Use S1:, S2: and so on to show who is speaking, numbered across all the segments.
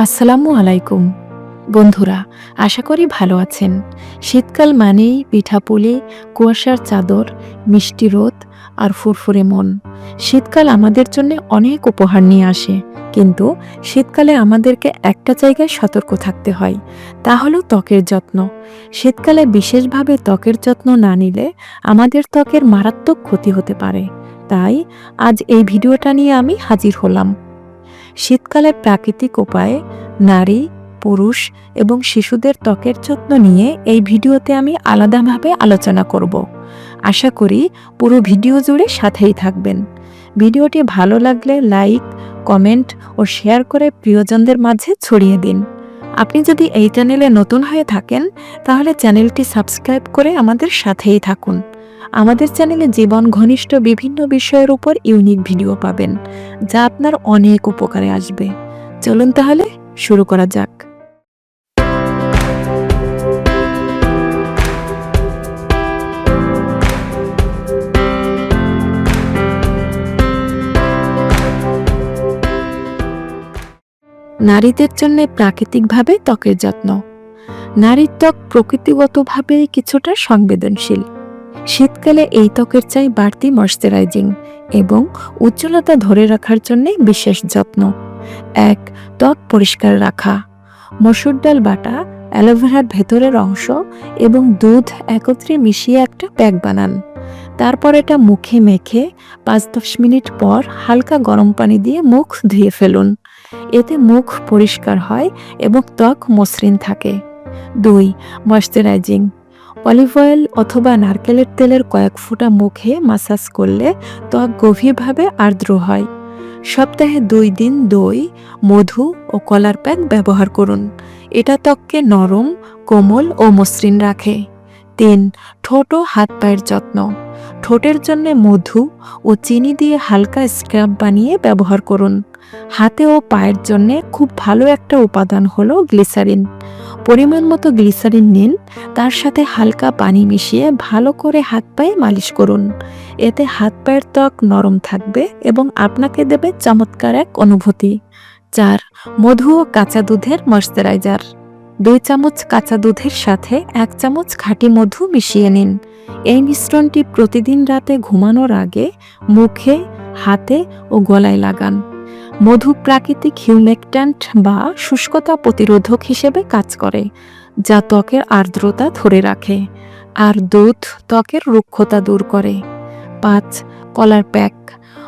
S1: আসসালামু আলাইকুম। বন্ধুরা, আশা করি ভালো আছেন। শীতকাল মানেই পিঠাপুলি কুয়াশার চাদর, মিষ্টি রোদ আর ফুরফুরে মন। শীতকাল আমাদের জন্য অনেক উপহার নিয়ে আসে। কিন্তু শীতকালে আমাদেরকে একটা জায়গায় সতর্ক থাকতে হয়, তা হলো ত্বকের যত্ন। শীতকালে বিশেষভাবে ত্বকের যত্ন না নিলে আমাদের ত্বকের মারাত্মক ক্ষতি হতে পারে। তাই আজ এই ভিডিওটা নিয়ে আমি হাজির হলাম। শীতকালে প্রাকৃতিক উপায়ে নারী, পুরুষ এবং শিশুদের ত্বকের যত্ন নিয়ে এই ভিডিওতে আমি আলাদাভাবে আলোচনা করব। আশা করি পুরো ভিডিও জুড়ে সাথেই থাকবেন। ভিডিওটি ভালো লাগলে লাইক, কমেন্ট ও শেয়ার করে প্রিয়জনদের মাঝে ছড়িয়ে দিন। আপনি যদি এই চ্যানেলে নতুন হয়ে থাকেন, তাহলে চ্যানেলটি সাবস্ক্রাইব করে আমাদের সাথেই থাকুন। আমাদের চ্যানেলে জীবন ঘনিষ্ঠ বিভিন্ন বিষয়ের উপর ইউনিক ভিডিও পাবেন, যা আপনার অনেক উপকারে আসবে। চলুন তাহলে শুরু করা যাক। নারীদের জন্য প্রাকৃতিকভাবে ত্বকের যত্ন। নারীর ত্বক প্রকৃতিগতভাবে কিছুটা সংবেদনশীল। শীতকালে এই ত্বকের চাই বাড়তি ময়শ্চারাইজিং এবং উজ্জ্বলতা ধরে রাখার জন্য বিশেষ যত্ন। এক, ত্বক পরিষ্কার রাখা। মসুর ডাল বাটা, অ্যালোভেরার ভেতরের অংশ এবং দুধ একত্রে মিশিয়ে একটা প্যাক বানান। তারপর এটা মুখে মেখে পাঁচ দশ মিনিট পর হালকা গরম পানি দিয়ে মুখ ধুয়ে ফেলুন। এতে মুখ পরিষ্কার হয় এবং ত্বক মসৃণ থাকে। দুই, ময়শ্চারাইজিং। অলিভ অয়েল অথবা নারকেলের তেলের কয়েক ফোঁটা মুখে মাসাজ করলে ত্বক গভীরভাবে আর্দ্র হয়। সপ্তাহে দুই দিন দই, মধু ও কলার প্যাক ব্যবহার করুন। এটা ত্বককে নরম, কোমল ও মসৃণ রাখে। তিন, ঠোঁট ও হাত পায়ের যত্ন। ঠোঁটের জন্য মধু ও চিনি দিয়ে হালকা স্ক্রাব বানিয়ে ব্যবহার করুন। হাতে ও পায়ের জন্য খুব ভালো একটা উপাদান হলো গ্লিসারিন পরিমাণ মতো গ্লিসারিন নিন, তার সাথে হালকা পানি মিশিয়ে ভালো করে হাত পায়ে মালিশ করুন। এতে হাত পায়ের ত্বক নরম থাকবে এবং আপনাকে দেবে চমৎকার এক অনুভূতি। চার, মধু ও কাঁচা দুধের ময়শ্চারাইজার। দুই চামচ কাঁচা দুধের সাথে এক চামচ খাঁটি মধু মিশিয়ে নিন। এই মিশ্রণটি প্রতিদিন রাতে ঘুমানোর আগে মুখে, হাতে ও গলায় লাগান। মধু প্রাকৃতিক হিউমেকট্যান্ট বা শুষ্কতা প্রতিরোধক হিসেবে কাজ করে, যা ত্বকের আর্দ্রতা ধরে রাখে আর দুধ ত্বকের রুক্ষতা দূর করে। পাঁচ, কলার প্যাক।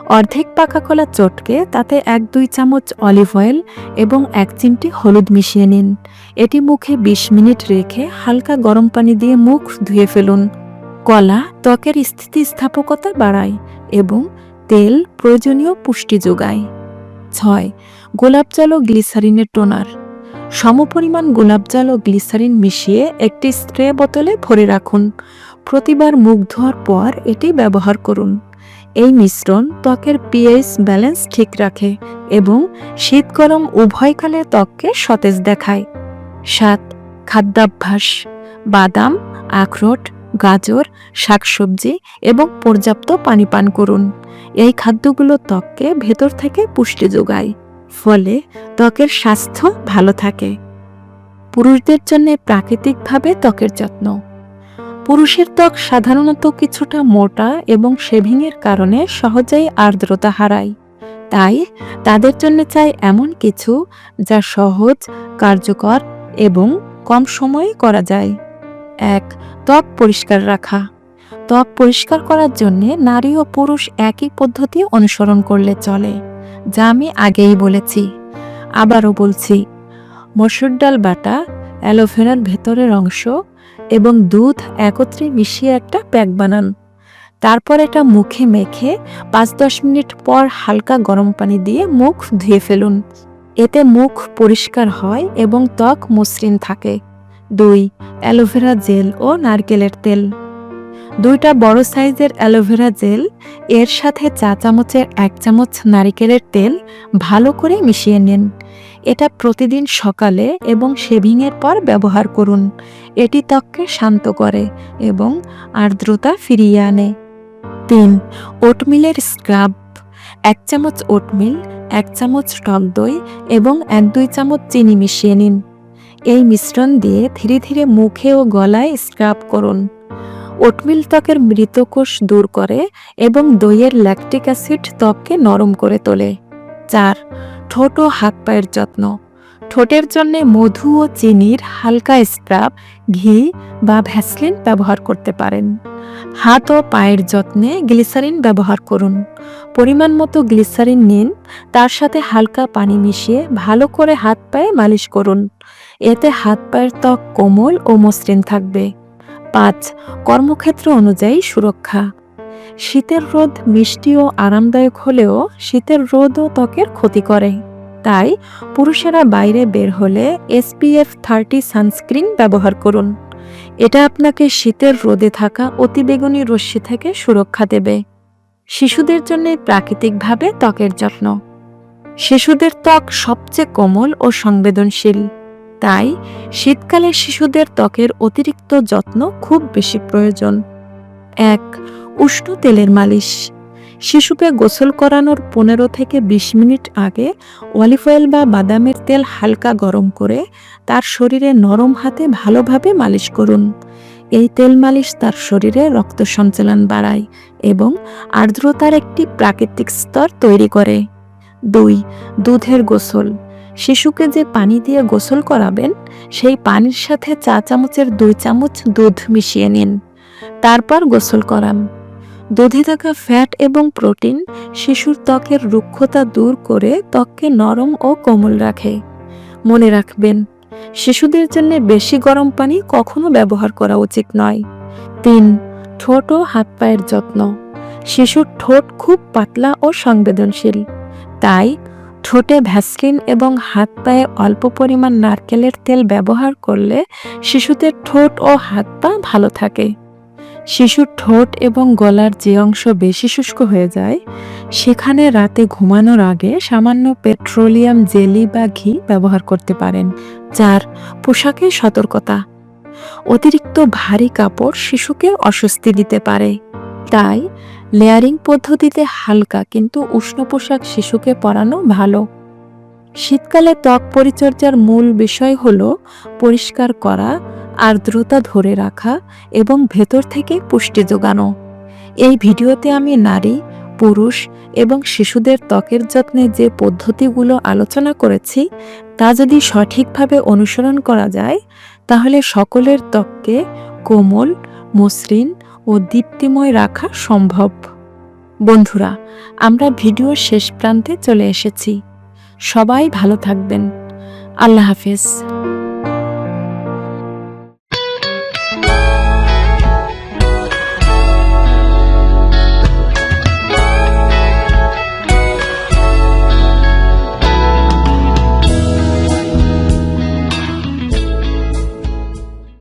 S1: অর্ধেক পাকা কলা চটকে তাতে এক দুই চামচ অলিভ অয়েল এবং এক চিমটি হলুদ মিশিয়ে নিন। এটি মুখে ২০ মিনিট রেখে হালকা গরম পানি দিয়ে মুখ ধুয়ে ফেলুন। কলা ত্বকের স্থিতিস্থাপকতা বাড়ায় এবং তেল প্রয়োজনীয় পুষ্টি যোগায়। ছয় গোলাপ জল ও গ্লিসারিনের টোনার। সমপরিমাণ গোলাপ জল ও গ্লিসারিন মিশিয়ে একটি স্প্রে বোতলে ভরে রাখুন। প্রতিবার মুখ ধোয়ার পর এটি ব্যবহার করুন। এই মিশ্রণ ত্বকের পিএইচ ব্যালেন্স ঠিক রাখে এবং শীত গরম উভয়কালে ত্বককে সতেজ দেখায়। সাত, খাদ্যাভ্যাস। বাদাম, আখরোট গাজর, শাকসবজি এবং পর্যাপ্ত পানি পান করুন। এই খাদ্যগুলো ত্বককে ভেতর থেকে পুষ্টি যোগায়, ফলে ত্বকের স্বাস্থ্য ভালো থাকে। পুরুষদের জন্য প্রাকৃতিকভাবে ত্বকের যত্ন। পুরুষের ত্বক সাধারণত কিছুটা মোটা এবং শেভিংয়ের কারণে সহজেই আর্দ্রতা হারায়। তাই তাদের জন্য চাই এমন কিছু যা সহজ, কার্যকর এবং কম সময়ে করা যায়। এক ত্বক পরিষ্কার রাখা। ত্বক পরিষ্কার করার জন্যে নারী ও পুরুষ একই পদ্ধতি অনুসরণ করলে চলে, যা আমি আগেই বলেছি। আবারও বলছি, মসুর ডাল বাটা, অ্যালোভেরার ভেতরের অংশ এবং দুধ একত্রে মিশিয়ে একটা প্যাক বানান। তারপর এটা মুখে মেখে পাঁচ দশ মিনিট পর হালকা গরম পানি দিয়ে মুখ ধুয়ে ফেলুন। এতে মুখ পরিষ্কার হয় এবং ত্বক মসৃণ থাকে। দুই, অ্যালোভেরা জেল ও নারকেলের তেল। দুইটা বড় সাইজের অ্যালোভেরা জেল, এর সাথে চা চামচের এক চামচ নারিকেলের তেল ভালো করে মিশিয়ে নিন। এটা প্রতিদিন সকালে এবং শেভিংয়ের পর ব্যবহার করুন। এটি ত্বককে শান্ত করে এবং আর্দ্রতা ফিরিয়ে আনে। তিন, ওটমিলের স্ক্রাব। এক চামচ ওটমিল, এক চামচ টক দই এবং এক দুই চামচ চিনি মিশিয়ে নিন। এই মিশ্রণ দিয়ে ধীরে ধীরে মুখে ও গলায় স্ক্রাব করুন। ওটমিল ত্বকের মৃতকোষ দূর করে এবং দইয়ের ল্যাকটিক অ্যাসিড ত্বককে নরম করে তোলে। চার, ঠোঁট ও হাত পায়ের যত্ন। ঠোঁটের জন্য মধু ও চিনির হালকা স্ক্রাব, ঘি বা ভ্যাসলিন ব্যবহার করতে পারেন। হাত ও পায়ের যত্নে গ্লিসারিন ব্যবহার করুন। পরিমাণ মতো গ্লিসারিন নিন, তার সাথে হালকা পানি মিশিয়ে ভালো করে হাত পায়ে মালিশ করুন। এতে হাত, পায়ের ত্বক কোমল ও মসৃণ থাকবে। পাঁচ, কর্মক্ষেত্র অনুযায়ী সুরক্ষা। শীতের রোদ মিষ্টি ও আরামদায়ক হলেও শীতের রোদও ত্বকের ক্ষতি করে। তাই পুরুষেরা বাইরে বের হলে এসপিএফ থার্টি সানস্ক্রিন ব্যবহার করুন। এটা আপনাকে শীতের রোদে থাকা অতিবেগুনি রশ্মি থেকে সুরক্ষা দেবে। শিশুদের জন্য প্রাকৃতিকভাবে ত্বকের যত্ন। শিশুদের ত্বক সবচেয়ে কোমল ও সংবেদনশীল। তাই শীতকালে শিশুদের ত্বকের অতিরিক্ত যত্ন খুব বেশি প্রয়োজন। এক, উষ্ণ তেলের মালিশ। শিশুকে গোসল করানোর পনেরো থেকে ২০ মিনিট আগে অলিভ অয়েল বা বাদামের তেল হালকা গরম করে তার শরীরে নরম হাতে ভালোভাবে মালিশ করুন। এই তেল মালিশ তার শরীরে রক্ত সঞ্চালন বাড়ায় এবং আর্দ্রতার একটি প্রাকৃতিক স্তর তৈরি করে। দুই, দুধের গোসল। শিশুকে যে পানি দিয়ে গোসল করাবেন, সেই পানির সাথে চা চামচের দুই চামচ দুধ মিশিয়ে নিন। তারপর গোসল করান। দুধে থাকা ফ্যাট এবং প্রোটিন শিশুর ত্বকের রুক্ষতা দূর করে ত্বককে নরম ও কোমল রাখে। মনে রাখবেন, শিশুদের জন্য বেশি গরম পানি কখনো ব্যবহার করা উচিত নয়। তিন, ঠোঁট ও হাত পায়ের যত্ন। শিশুর ঠোঁট খুব পাতলা ও সংবেদনশীল। তাই ঠোঁটে ভ্যাসলিন এবং হাত পায়ে অল্প পরিমাণ নারকেলের তেল ব্যবহার করলে শিশুদের ঠোঁট ও হাত পা ভালো থাকে। শিশুর ঠোঁট এবং গলার যে অংশ বেশি শুষ্ক হয়ে যায়, সেখানে রাতে ঘুমানোর আগে সামান্য পেট্রোলিয়াম জেলি বা ঘি ব্যবহার করতে পারেন চার পোশাকে সতর্কতা। অতিরিক্ত ভারী কাপড় শিশুকে অস্বস্তি দিতে পারে। তাই লেয়ারিং পদ্ধতিতে হালকা কিন্তু উষ্ণ পোশাক শিশুকে পরানো ভালো। শীতকালে ত্বক পরিচর্যার মূল বিষয় হল পরিষ্কার করা আর্দ্রতা ধরে রাখা এবং ভেতর থেকে পুষ্টি যোগানো। এই ভিডিওতে আমি নারী, পুরুষ এবং শিশুদের ত্বকের যত্নে যে পদ্ধতিগুলো আলোচনা করেছি, তা যদি সঠিকভাবে অনুসরণ করা যায়, তাহলে সকলের ত্বককে কোমল, মসৃণ ও দীপ্তিময় রাখা সম্ভব। বন্ধুরা, আমরা ভিডিওর শেষ প্রান্তে চলে এসেছি। সবাই ভালো থাকবেন। আল্লাহ হাফেজ।